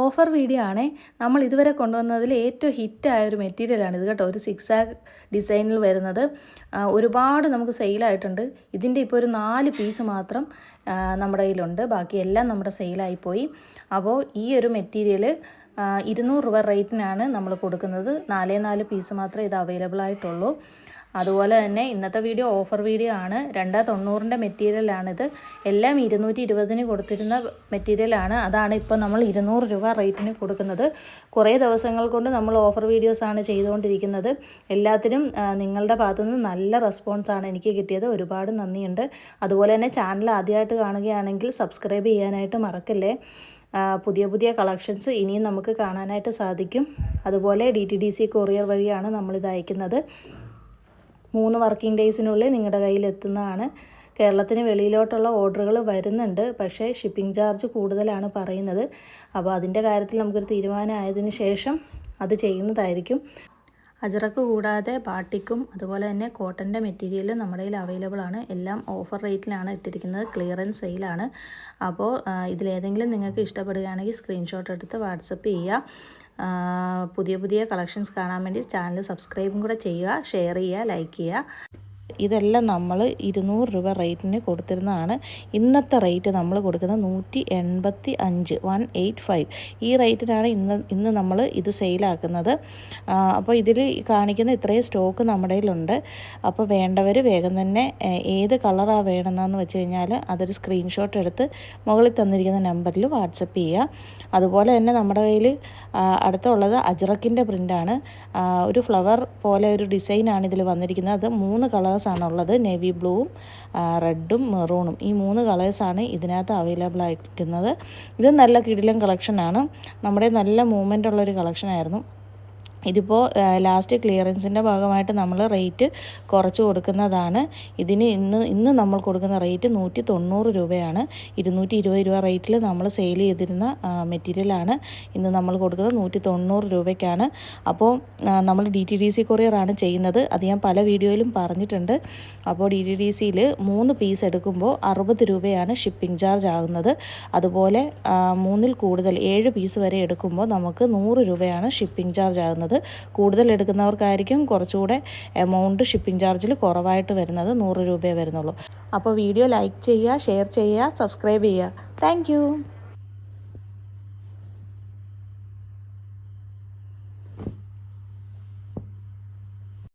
Offer video ആണേ. നമ്മൾ ഇതുവരെ കൊണ്ടുവന്നതിൽ ഏറ്റവും ഹിറ്റായ ഒരു മെറ്റീരിയലാണ് ഇത് കേട്ടോ. ഒരു സിക്സ് ആക് ഡിസൈനിൽ വരുന്നത് ഒരുപാട് നമുക്ക് സെയിലായിട്ടുണ്ട് ഇതിന്റെ ഇപ്പോൾ ഒരു നാല് പീസ് മാത്രം നമ്മുടെ കയ്യിലുണ്ട്. ബാക്കിയെല്ലാം നമ്മുടെ സെയിലായിപ്പോയി അപ്പോൾ ഈ ഒരു മെറ്റീരിയൽ ഇരുന്നൂറ് രൂപ റേറ്റിനാണ് നമ്മൾ കൊടുക്കുന്നത്. നാലേ നാല് പീസ് മാത്രമേ ഇത് അവൈലബിൾ ആയിട്ടുള്ളൂ. അതുപോലെ തന്നെ ഇന്നത്തെ വീഡിയോ ഓഫർ വീഡിയോ ആണ്. രണ്ടാ തൊണ്ണൂറിന്റെ മെറ്റീരിയലാണിത് എല്ലാം ഇരുന്നൂറ്റി ഇരുപതിന് കൊടുത്തിരുന്ന മെറ്റീരിയലാണ് അതാണ് ഇപ്പോൾ നമ്മൾ ഇരുന്നൂറ് രൂപ റേറ്റിന് കൊടുക്കുന്നത്. കുറേ ദിവസങ്ങൾ കൊണ്ട് നമ്മൾ ഓഫർ വീഡിയോസാണ് ചെയ്തുകൊണ്ടിരിക്കുന്നത്. എല്ലാത്തിനും നിങ്ങളുടെ ഭാഗത്തുനിന്ന് നല്ല റെസ്പോൺസാണ് എനിക്ക് കിട്ടിയത്. ഒരുപാട് നന്ദിയുണ്ട്. അതുപോലെ തന്നെ ചാനൽ ആദ്യമായിട്ട് കാണുകയാണെങ്കിൽ സബ്സ്ക്രൈബ് ചെയ്യാനായിട്ട് മറക്കല്ലേ? പുതിയ പുതിയ കളക്ഷൻസ് ഇനിയും നമുക്ക് കാണാനായിട്ട് സാധിക്കും. അതുപോലെ D T D C courier വഴിയാണ് നമ്മളിത് അയക്കുന്നത്. മൂന്ന് വർക്കിംഗ് ഡേയ്സിനുള്ളിൽ നിങ്ങളുടെ കയ്യിൽ എത്തുന്നതാണ് കേരളത്തിന് വെളിയിലോട്ടുള്ള ഓർഡറുകൾ വരുന്നുണ്ട്. പക്ഷേ ഷിപ്പിംഗ് ചാർജ് കൂടുതലാണ് പറയുന്നത്. അപ്പോൾ അതിന്റെ കാര്യത്തിൽ നമുക്കൊരു തീരുമാനമായതിനു ശേഷം അത് ചെയ്യുന്നതായിരിക്കും. അജറക്ക് കൂടാതെ പാട്ടിക്കും അതുപോലെ തന്നെ കോട്ടന്റെ മെറ്റീരിയലും നമ്മുടെ കയ്യിൽ അവൈലബിൾ ആണ്. എല്ലാം ഓഫർ റേറ്റിലാണ് ഇട്ടിരിക്കുന്നത്. ക്ലിയറൻസ് സെയിലാണ് അപ്പോൾ ഇതിലേതെങ്കിലും നിങ്ങൾക്ക് ഇഷ്ടപ്പെടുകയാണെങ്കിൽ സ്ക്രീൻഷോട്ട് എടുത്ത് വാട്സപ്പ് ചെയ്യുക. പുതിയ പുതിയ കളക്ഷൻസ് കാണാൻ വേണ്ടി ചാനൽ സബ്സ്ക്രൈബും കൂടെ ചെയ്യുക. ഷെയർ ചെയ്യുക ലൈക്ക് ചെയ്യുക. ഇതെല്ലാം നമ്മൾ ഇരുന്നൂറ് രൂപ റേറ്റിന് കൊടുത്തിരുന്നതാണ്. ഇന്നത്തെ റേറ്റ് നമ്മൾ കൊടുക്കുന്നത് നൂറ്റി എൺപത്തി അഞ്ച് വൺ എയ്റ്റ് ഫൈവ്. ഈ റേറ്റിനാണ് ഇന്ന് ഇന്ന് നമ്മൾ ഇത് സെയിലാക്കുന്നത്. അപ്പോൾ ഇതിൽ കാണിക്കുന്ന ഇത്രയും സ്റ്റോക്ക് നമ്മുടെ കയ്യിലുണ്ട്. അപ്പോൾ വേണ്ടവർ വേഗം തന്നെ ഏത് കളറാണ് വേണമെന്നാന്ന് വെച്ച് കഴിഞ്ഞാൽ അതൊരു സ്ക്രീൻഷോട്ട് എടുത്ത് മുകളിൽ തന്നിരിക്കുന്ന നമ്പറിൽ വാട്സപ്പ് ചെയ്യുക. അതുപോലെ തന്നെ നമ്മുടെ കയ്യിൽ അടുത്തുള്ളത് അജ്രക്കിന്റെ പ്രിന്റാണ്. ഒരു ഫ്ലവർ പോലെ ഒരു ഡിസൈനാണ് ഇതിൽ വന്നിരിക്കുന്നത്. അത് മൂന്ന് കളേഴ്സാണ് ഉള്ളത് നേവി ബ്ലൂവും റെഡും മെറൂണും. ഈ മൂന്ന് കളേഴ്സാണ് ഇതിനകത്ത് അവൈലബിൾ ആയിരിക്കുന്നത് ഇത് നല്ല കിടിലം കളക്ഷനാണ്. നമ്മുടെ നല്ല മൂവ്മെന്റ് ഉള്ളൊരു കളക്ഷനായിരുന്നു. ഇതിപ്പോൾ ലാസ്റ്റ് ക്ലിയറൻസിന്റെ ഭാഗമായിട്ട് നമ്മൾ റേറ്റ് കുറച്ച് കൊടുക്കുന്നതാണ്. ഇതിന് ഇന്ന് ഇന്ന് നമ്മൾ കൊടുക്കുന്ന റേറ്റ് നൂറ്റി തൊണ്ണൂറ് രൂപയാണ്. ഇരുന്നൂറ്റി ഇരുപത് രൂപ റേറ്റിൽ നമ്മൾ സെയിൽ ചെയ്തിരുന്ന മെറ്റീരിയലാണ് ഇന്ന് നമ്മൾ കൊടുക്കുന്നത് നൂറ്റി തൊണ്ണൂറ് രൂപയ്ക്കാണ് അപ്പോൾ നമ്മൾ ഡി ടി ഡി സി കൊറിയറാണ് ചെയ്യുന്നത്. അത് ഞാൻ പല വീഡിയോയിലും പറഞ്ഞിട്ടുണ്ട്. അപ്പോൾ ഡി ടി ഡി സിയിൽ മൂന്ന് പീസ് എടുക്കുമ്പോൾ അറുപത് രൂപയാണ് ഷിപ്പിംഗ് ചാർജ് ആകുന്നത്. അതുപോലെ മൂന്നിൽ കൂടുതൽ ഏഴ് പീസ് വരെ എടുക്കുമ്പോൾ നമുക്ക് നൂറ് രൂപയാണ് ഷിപ്പിംഗ് ചാർജ് ആകുന്നത്. കൂടുതൽ എടുക്കുന്നവർക്കായിരിക്കും കുറച്ചുകൂടെ എമൗണ്ട് ഷിപ്പിംഗ് ചാർജിൽ കുറവായിട്ട് വരുന്നത്. നൂറ് രൂപയേ വരുന്നുള്ളൂ. അപ്പോൾ വീഡിയോ ലൈക്ക് ചെയ്യുക ഷെയർ ചെയ്യുക സബ്സ്ക്രൈബ് ചെയ്യുക. താങ്ക്